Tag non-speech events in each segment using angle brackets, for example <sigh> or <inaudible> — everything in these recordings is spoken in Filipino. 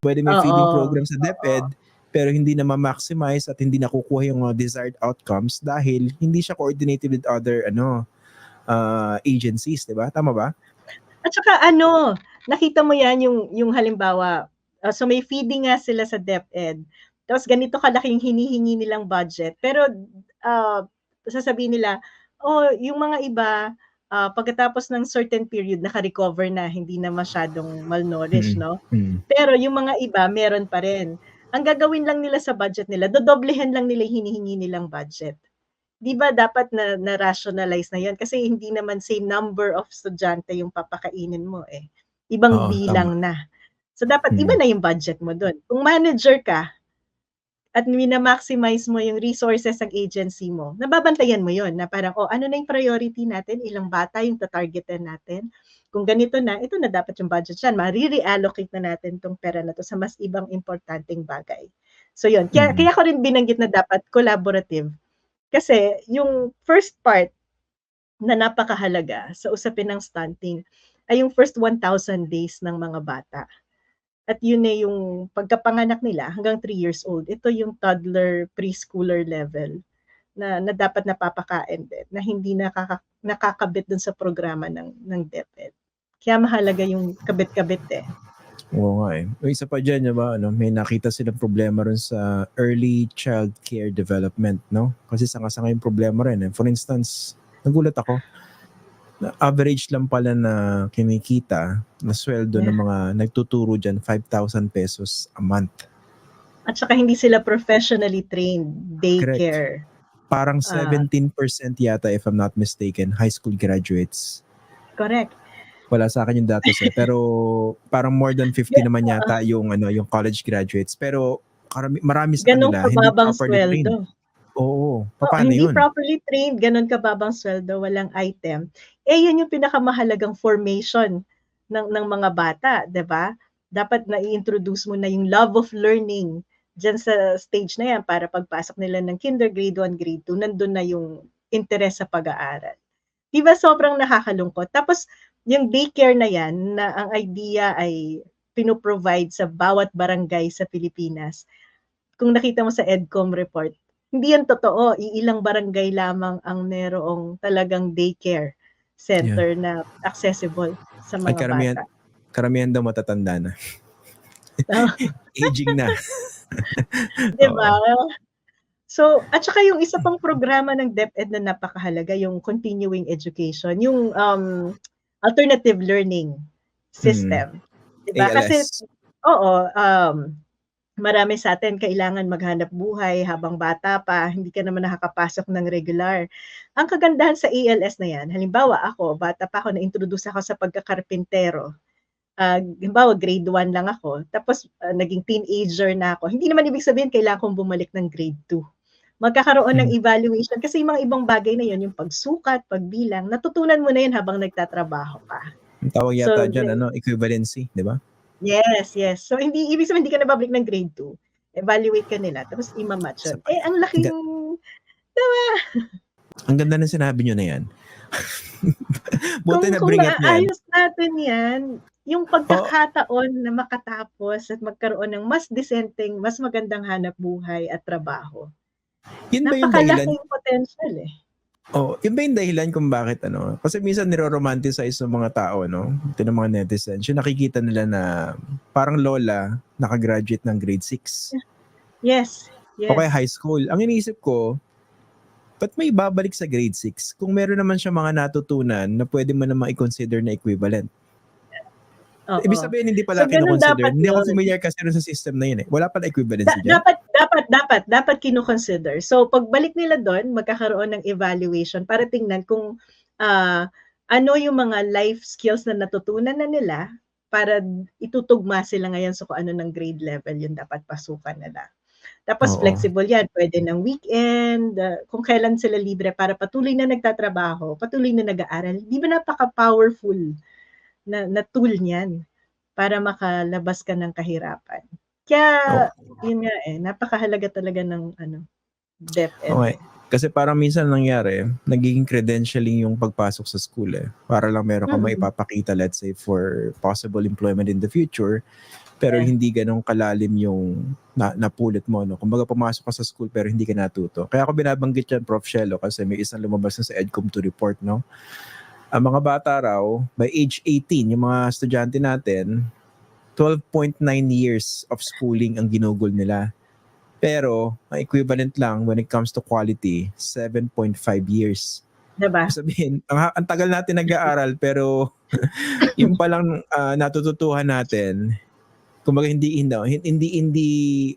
pwede may feeding Oo. program sa DepEd, pero hindi na ma-maximize at hindi nakukuha yung mga desired outcomes dahil hindi siya coordinated with other ano uh, agencies, 'di ba? Tama ba? At saka ano, nakita mo yan yung yung halimbawa, uh, so may feeding nga sila sa DepEd. Tapos ganito kalaking hinihingi nilang budget. Pero uh, sasabihin nila, oh, yung mga iba uh, pagkatapos ng certain period naka-recover na, hindi na masyadong malnourished, Mm. no? Mm. Pero yung mga iba meron pa rin. Ang gagawin lang nila sa budget nila, dodoblehan lang nila hinihingi nilang budget. 'Di ba dapat na, na rationalize na 'yon kasi hindi naman same number of estudyante yung papakainin mo eh. Ibang Oo, bilang na. So dapat Mm. iba na yung budget mo doon. Kung manager ka at mina-maximize mo yung resources ng agency mo, nababantayan mo 'yon na parang oh ano na yung priority natin, ilang bata yung tatargetan natin. Kung ganito na, ito na dapat yung budget yan. Mari-reallocate na natin tong pera na to sa mas ibang importanteng bagay. So yun, kaya, Mm. kaya ko rin binanggit na dapat collaborative. Kasi yung first part na napakahalaga sa usapin ng stunting ay yung first 1,000 days ng mga bata. At yun na yung pagkapanganak nila hanggang 3 years old. Ito yung toddler preschooler level na, na dapat napapakain din, na hindi nakaka, nakakabit dun sa programa ng, ng DepEd. Kaya mahalaga yung kabit-kabit eh. Oo nga eh. Yung isa pa dyan, ba, ano, may nakita silang problema rin sa early child care development, no? Kasi sanga-sanga yung problema rin. Eh. For instance, nagulat ako, average lang pala na kinikita na sweldo ng Yeah. mga nagtuturo dyan, 5,000 pesos a month. At saka hindi sila professionally trained daycare. Parang Ah. 17% yata, if I'm not mistaken, high school graduates. Correct. Wala sa akin yung datos eh. Pero parang more than 50 Yeah, naman yata yung ano yung college graduates. Pero karami, marami sa Ganong kanila hindi properly trained. sweldo. Oo. Oh, Paano hindi yun? properly trained, ganun kababang sweldo, walang item. Eh, yun yung pinakamahalagang formation ng, ng mga bata, 'di ba? Dapat na i-introduce mo na yung love of learning dyan sa stage na yan para pagpasok nila ng kinder, grade 1, grade 2, nandun na yung interest sa pag-aaral. Di ba sobrang nakakalungkot? Tapos, yung daycare na yan, na ang idea ay pinoprovide sa bawat barangay sa Pilipinas. Kung nakita mo sa EDCOM report, hindi yan totoo. Iilang barangay lamang ang merong talagang daycare center na accessible sa mga karamihan, bata. karamihan daw matatanda na. Oh. <laughs> Aging na. <laughs> Di ba? So, at saka yung isa pang programa ng DepEd na napakahalaga, yung continuing education, yung um, alternative learning system. Di ba? Kasi, ALS. oo, um, marami sa atin kailangan maghanap buhay habang bata pa, hindi ka naman nakakapasok ng regular. Ang kagandahan sa ALS na yan, halimbawa ako, bata pa ako, na-introduce ako sa pagkakarpintero. Uh, halimbawa, grade 1 lang ako, tapos uh, naging teenager na ako. Hindi naman ibig sabihin kailangan kong bumalik ng grade 2. Magkakaroon ng evaluation kasi yung mga ibang bagay na yun, yung pagsukat, pagbilang, natutunan mo na yun habang nagtatrabaho ka. Ang tawag yata So, dyan, ano, equivalency, di ba? Yes, yes. So, hindi, ibig sabihin, hindi ka nababalik ng grade 2. Evaluate ka nila, tapos imamatch. Eh, ang laking, Ang ganda ng sinabi nyo na yan. <laughs> Buti kung, na kung bring up yan. maaayos natin yan, yung pagkakataon na makatapos at magkaroon ng mas disenteng, mas magandang hanap buhay at trabaho. Yun ba yung dahilan? Potential eh. Oh, yun ba yung dahilan kung bakit ano? Kasi minsan niro-romanticize ng mga tao, no? Ito ng mga netizens. Yung nakikita nila na parang lola nakagraduate ng grade 6. Yes. Yes. O kaya high school. Ang iniisip ko, ba't may babalik sa grade 6 kung meron naman siya mga natutunan na pwede mo namang i-consider na equivalent? Oo. Ibig sabihin, hindi pala So, kinoconsider. Hindi ako familiar kasi sa system na yun eh. Wala pala equivalency Da- dyan. dapat dapat dapat dapat kino-consider. So pagbalik nila doon, magkakaroon ng evaluation para tingnan kung ah, ano yung mga life skills na natutunan na nila para itutugma sila ngayon sa kung ano ng grade level yung dapat pasukan nila. Tapos Oo. flexible yan, pwede ng weekend, ah, kung kailan sila libre para patuloy na nagtatrabaho, patuloy na nag-aaral. Di ba napaka-powerful na, na tool niyan para makalabas ka ng kahirapan. Kaya, yun nga eh, napakahalaga talaga ng ano, DepEd. Okay. Kasi parang minsan nangyari, nagiging credentialing yung pagpasok sa school eh. Para lang meron ka Mm. maipapakita, let's say, for possible employment in the future. pero Yeah. hindi ganong kalalim yung na, napulot mo. No? Kumbaga pumasok ka sa school pero hindi ka natuto. Kaya ako binabanggit yan, Prof. Shelo, kasi may isang lumabas na sa EDCOM to report. No? Ang mga bata raw, by age 18, yung mga estudyante natin, 12.9 years of schooling ang ginugol nila. Pero, ang equivalent lang when it comes to quality, 7.5 years. Diba? Sabihin, ang, ang tagal natin nag-aaral pero <laughs> yung palang ah, natututuhan natin, kumbaga hindi hindi hindi hindi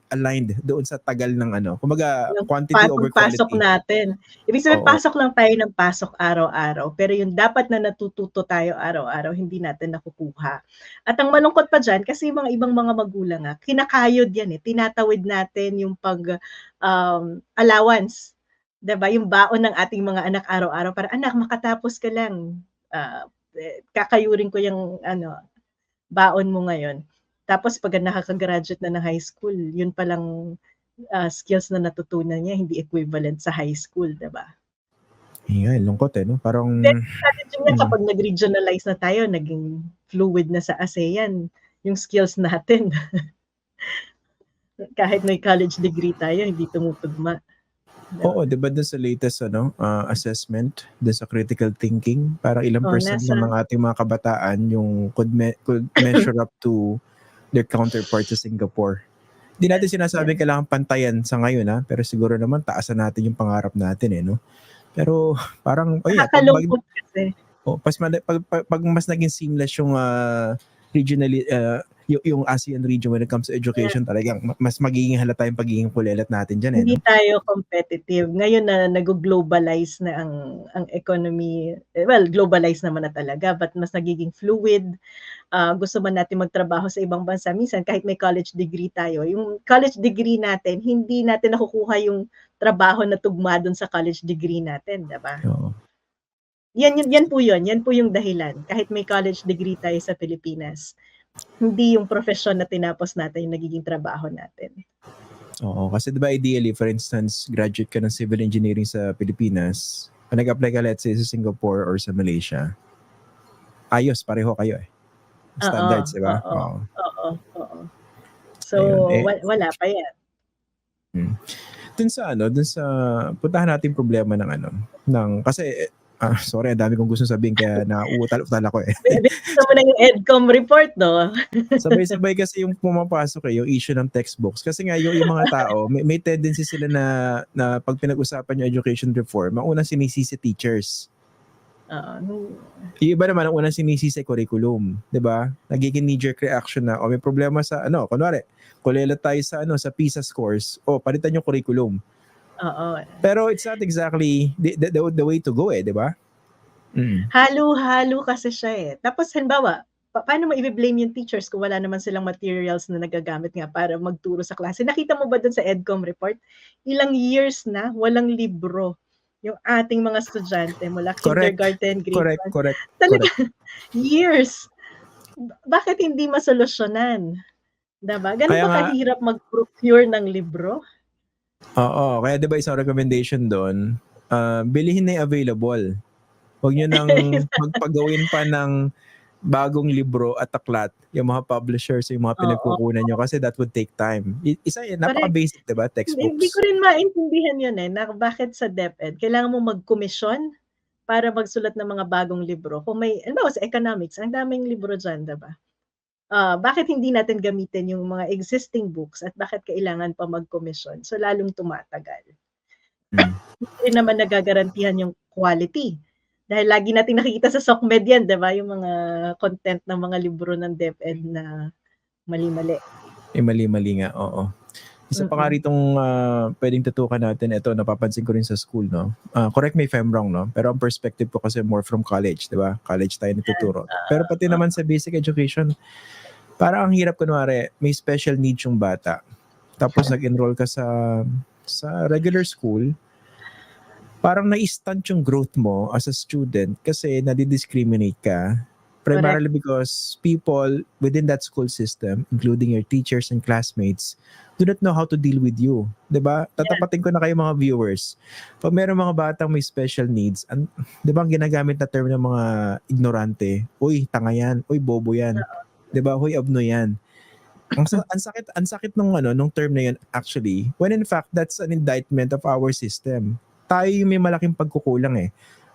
aligned doon sa tagal ng ano. Kumbaga Yung quantity over Pagpasok quality. natin. Ibig sabihin, Oo. pasok lang tayo ng pasok araw-araw. Pero yung dapat na natututo tayo araw-araw, hindi natin nakukuha. At ang malungkot pa dyan, kasi yung mga ibang mga magulang, ah, kinakayod yan eh. Tinatawid natin yung pag um, allowance. 'Di ba Yung baon ng ating mga anak araw-araw. Para, anak, makatapos ka lang. Eh, kakayurin ko yung ano, baon mo ngayon. Tapos pag nakaka-graduate na ng high school, yun palang ah, skills na natutunan niya hindi equivalent sa high school, 'di ba? Ingay, lungkot eh, no? Parang, Strategy niya Mm. kapag nag-regionalize na tayo, naging fluid na sa ASEAN yung skills natin. <laughs> Kahit may college degree tayo, hindi tumutugma. oo, di ba dun sa latest ano, ah, assessment, dun sa critical thinking, parang ilang Oh, percent nasa- ng mga ating mga kabataan yung could, me- could measure up to their counterpart sa Singapore. Hindi natin sinasabing kailangan pantayan sa ngayon ha, pero siguro naman taasan natin yung pangarap natin eh, no? Pero <laughs> parang, oh yeah, pag, mag- Nakakalungkot kasi. oh, pas, pag, pag, pag mas naging seamless yung ah, regionally, ah, yung, yung ASEAN region when it comes to education, talagang ma- mas magiging halata yung pagiging kulelat natin dyan eh, Hindi no? tayo competitive. Ngayon na nag-globalize na ang ang economy, eh, well, globalize naman na talaga, but mas nagiging fluid. Ah, gusto man natin magtrabaho sa ibang bansa, minsan kahit may college degree tayo, yung college degree natin, hindi natin nakukuha yung trabaho na tugma dun sa college degree natin, 'di ba? Oo. Yan, yan, yan po yun. Yan po yung dahilan. Kahit may college degree tayo sa Pilipinas, hindi yung profession na tinapos natin yung nagiging trabaho natin. Oo, kasi diba ideally, for instance, graduate ka ng civil engineering sa Pilipinas, kung nag-apply ka let's say sa Singapore or sa Malaysia, ayos, pareho kayo eh. Standards, di ba? oo. Oo. So, Ayun, eh. wa- wala pa yan. Dun sa ano, dun sa, puntahan natin problema ng ano, ng, kasi, ah, sorry, ang dami kong gusto sabihin, kaya <laughs> nauutal-utal ako eh. Gusto mo na yung EDCOM report, no? <laughs> Sabay-sabay kasi yung pumapasok eh, yung issue ng textbooks. Kasi nga yung, yung mga tao, may, may tendency sila na, na pag pinag-usapan yung education reform, mauna sinisisi teachers. Oo. nung- Yung iba naman, ang unang sinisisi curriculum. 'di ba? Nagiging knee-jerk reaction na, o may problema sa, ano, kunwari, kulela tayo sa, ano, sa PISA scores, o palitan yung curriculum. Oo. Pero it's not exactly the, the, the, the way to go eh, 'di ba? Mm. Halo-halo kasi siya eh. Tapos, halimbawa, pa- paano mo i-blame yung teachers kung wala naman silang materials na nagagamit nga para magturo sa klase? Nakita mo ba dun sa EDCOM report? Ilang years na walang libro yung ating mga estudyante mula Correct. kindergarten, grade Correct, 1. correct. Talaga, <laughs> years. Ba- Bakit hindi masolusyonan? Diba? Ganun Kaya ba kahirap mag-procure ng libro? Oo, kaya 'di ba isang recommendation doon, ah, bilihin na yung available. Huwag niyo nang <laughs> magpagawin pa ng bagong libro at aklat yung mga publishers, yung mga pinagkukunan nyo kasi that would take time. Isa yun, napaka-basic, diba? Hindi, Textbooks. hindi ko rin maintindihan yun eh, na bakit sa DepEd, kailangan mo mag-commission para magsulat ng mga bagong libro. Kung may, ano sa economics, ang daming libro dyan, diba? Ah, bakit hindi natin gamitin yung mga existing books at bakit kailangan pa mag-commission? So, lalong tumatagal. Mm. Hindi naman nagagarantihan yung quality. Dahil lagi natin nakikita sa SOCMED yan, di ba? Yung mga content ng mga libro ng DepEd na mali-mali. Eh, mali-mali nga, oo. Isa pa nga ritong ah, pwedeng tutukan natin, ito, napapansin ko rin sa school, no? Ah, correct me if I'm wrong, no? Pero ang perspective ko kasi more from college, di ba? College tayo natuturo. Pero pati naman sa basic education, parang ang hirap kunwari, may special needs yung bata. Tapos nag-enroll ka sa sa regular school, parang na-stunt yung growth mo as a student kasi nadi-discriminate ka primarily because people within that school system, including your teachers and classmates, do not know how to deal with you. ba? Tatapatin ko na kayo mga viewers. Pag meron mga batang may special needs, an, ba ang ginagamit na term ng mga ignorante, uy, tanga yan, uy, bobo yan. ba? Huy, abno yan. ang, ang sakit ang sakit nung ano nung term na yun actually when in fact that's an indictment of our system tayo yung may malaking pagkukulang eh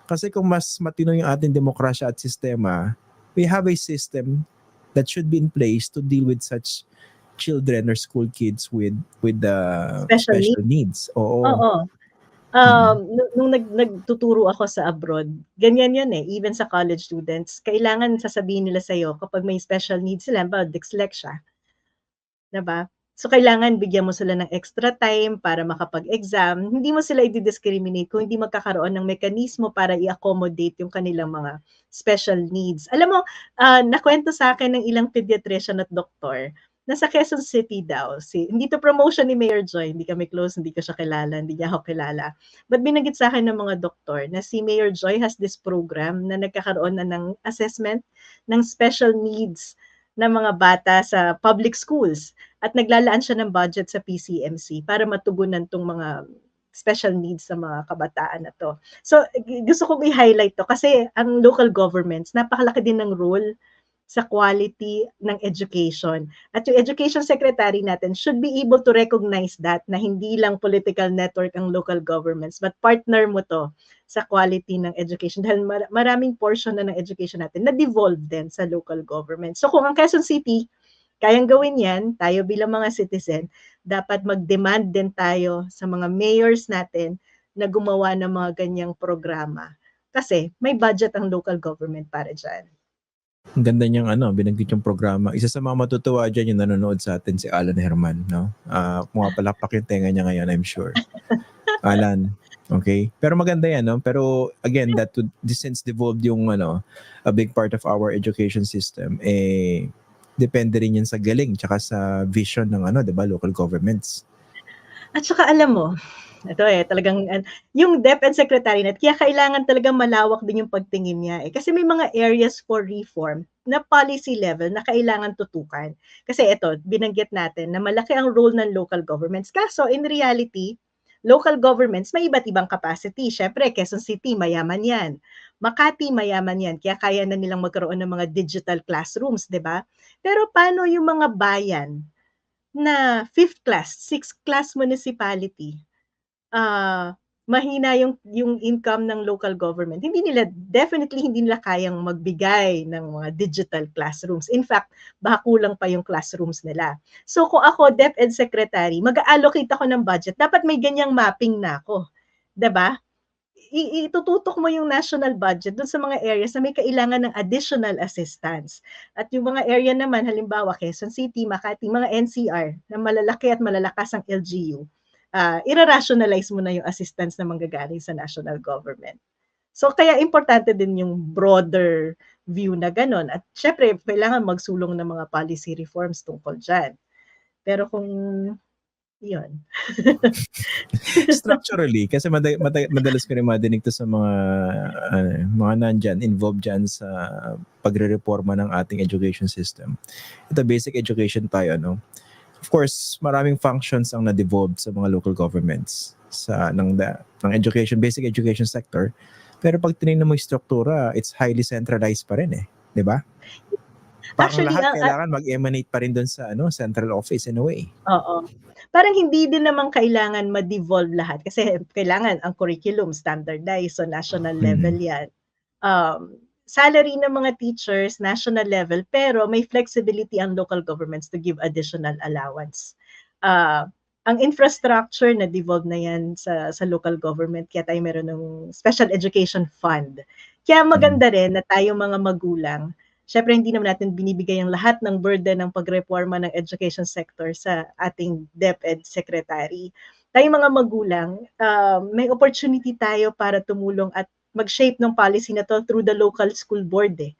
kasi kung mas matino yung ating demokrasya at sistema we have a system that should be in place to deal with such children or school kids with with the Special special, needs? oo. Oo. Um, nung, nung nag, nagtuturo ako sa abroad, ganyan yun eh, even sa college students, kailangan sasabihin nila sa'yo kapag may special needs sila, ba dyslexia, 'di ba? So kailangan bigyan mo sila ng extra time para makapag-exam. Hindi mo sila i-discriminate kung hindi magkakaroon ng mekanismo para i-accommodate yung kanilang mga special needs. Alam mo, ah, nakwento sa akin ng ilang pediatrician at doktor nasa Quezon City daw. Si, hindi to promotion ni Mayor Joy, hindi kami close, hindi ko siya kilala, hindi niya ako kilala. But binanggit sa akin ng mga doktor na si Mayor Joy has this program na nagkakaroon na ng assessment ng special needs ng mga bata sa public schools at naglalaan siya ng budget sa PCMC para matugunan tong mga special needs sa mga kabataan na to. So gusto kong i-highlight to kasi ang local governments napakalaki din ng role sa quality ng education. At yung education secretary natin should be able to recognize that na hindi lang political network ang local governments but partner mo to sa quality ng education dahil mar- maraming portion na ng education natin na devolve din sa local government. So kung ang Quezon City kayang gawin yan, tayo bilang mga citizen, dapat mag-demand din tayo sa mga mayors natin na gumawa ng mga ganyang programa. Kasi may budget ang local government para dyan. Ang ganda niyang ano, binanggit yung programa. Isa sa mga matutuwa dyan yung nanonood sa atin si Alan Herman, no? Ah, pumapalakpak yung tenga niya ngayon, I'm sure. <laughs> Alan, okay? Pero maganda yan, no? Pero again, that would, since devolved yung ano, a big part of our education system, eh, depende rin yan sa galing tsaka sa vision ng ano, 'di ba, local governments. At saka alam mo, ito eh, talagang an- yung DepEd Secretary net, kaya kailangan talagang malawak din yung pagtingin niya eh. Kasi may mga areas for reform na policy level na kailangan tutukan. Kasi ito, binanggit natin na malaki ang role ng local governments. Kaso in reality, local governments may iba't ibang capacity. Siyempre, Quezon City, mayaman yan. Makati, mayaman yan. Kaya kaya na nilang magkaroon ng mga digital classrooms, di ba? Pero paano yung mga bayan na fifth class, sixth class municipality, ah mahina yung yung income ng local government. Hindi nila definitely hindi nila kayang magbigay ng mga digital classrooms. In fact, baka kulang pa yung classrooms nila. So kung ako DepEd secretary, mag-allocate ako ng budget, dapat may ganyang mapping na ako. 'Di ba? Itututok mo yung national budget doon sa mga areas na may kailangan ng additional assistance. At yung mga area naman, halimbawa Quezon City, Makati, mga NCR na malalaki at malalakas ang LGU, uh, ira-rationalize mo na yung assistance na manggagaling sa national government. So kaya importante din yung broader view na ganun. At syempre, kailangan magsulong ng mga policy reforms tungkol dyan. Pero kung yun. <laughs> <laughs> Structurally, kasi mada, mada, madalas ko rin madinig to sa mga ano, mga nandyan, involved dyan sa pagre-reforma ng ating education system. Ito basic education tayo, no? Of course, maraming functions ang na-devolved sa mga local governments sa ng da, ng education, basic education sector. Pero pag tinignan mo yung struktura, it's highly centralized pa rin eh, 'di ba? Parang Actually, lahat ang- kailangan mag-emanate pa rin doon sa ano, central office in a way. Oo. Parang hindi din naman kailangan ma-devolve lahat kasi kailangan ang curriculum standardized so national Mhm. level yan. Um, salary ng mga teachers, national level, pero may flexibility ang local governments to give additional allowance. Uh, ang infrastructure na devolve na yan sa, sa local government, kaya tayo meron ng special education fund. Kaya maganda rin na tayo mga magulang, Siyempre, hindi naman natin binibigay ang lahat ng burden ng pagreforma ng education sector sa ating DepEd secretary. Tayo mga magulang, uh, may opportunity tayo para tumulong at mag-shape ng policy na to through the local school board. Eh.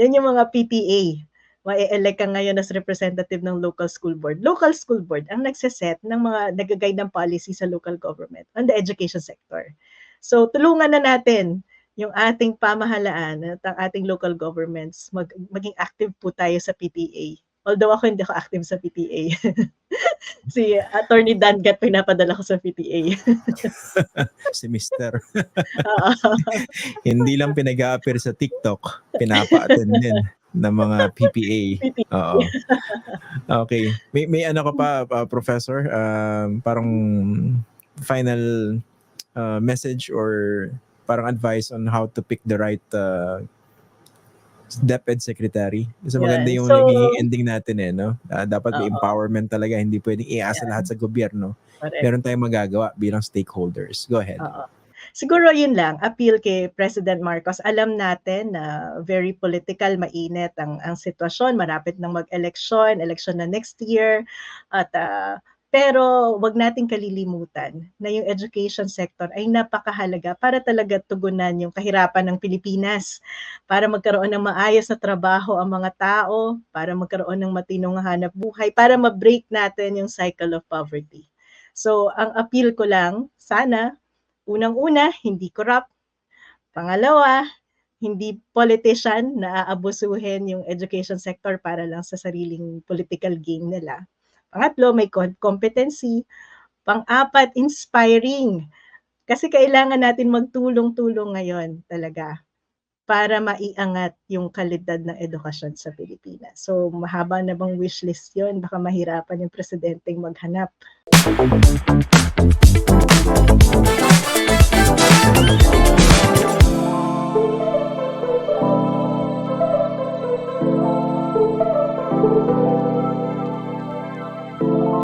Yan yung mga PTA. Mai-elect ka ngayon as representative ng local school board. Local school board ang nagseset ng mga nag-guide ng policy sa local government on the education sector. So tulungan na natin yung ating pamahalaan at ang ating local governments, mag, maging active po tayo sa PTA. Although ako hindi ako active sa PTA. <laughs> si Attorney Dan Gat pinapadala ko sa PTA. <laughs> Si. Oo. <laughs> Hindi lang pinag-a-appear sa TikTok, pinapa-attend din. ng mga PPA. Oo. Okay. May may ano ka pa, uh, professor, um, parang final uh, message or parang advice on how to pick the right uh, DepEd secretary. Kasi maganda Yan. yung So- naging ending natin eh, no? Ah, dapat may Oo. empowerment talaga, hindi pwedeng iasa Yan. lahat sa gobyerno. Correct. Meron tayong magagawa bilang stakeholders. Go ahead. Oo. Siguro yun lang, appeal kay President Marcos. Alam natin na very political, mainit ang, ang sitwasyon. Marapit nang mag-eleksyon, eleksyon na next year. At, ah, pero wag nating kalilimutan na yung education sector ay napakahalaga para talaga tugunan yung kahirapan ng Pilipinas, para magkaroon ng maayos na trabaho ang mga tao, para magkaroon ng matinong hanap buhay, para ma-break natin yung cycle of poverty. So, ang appeal ko lang, sana Unang-una, hindi corrupt. Pangalawa, hindi politician na aabusuhin yung education sector para lang sa sariling political gain nila. Pangatlo, may com- competency. Pang-apat, inspiring. Kasi kailangan natin magtulong-tulong ngayon talaga para maiangat yung kalidad ng edukasyon sa Pilipinas. So, mahaba na bang wishlist yun? Baka mahirapan yung presidenteng maghanap.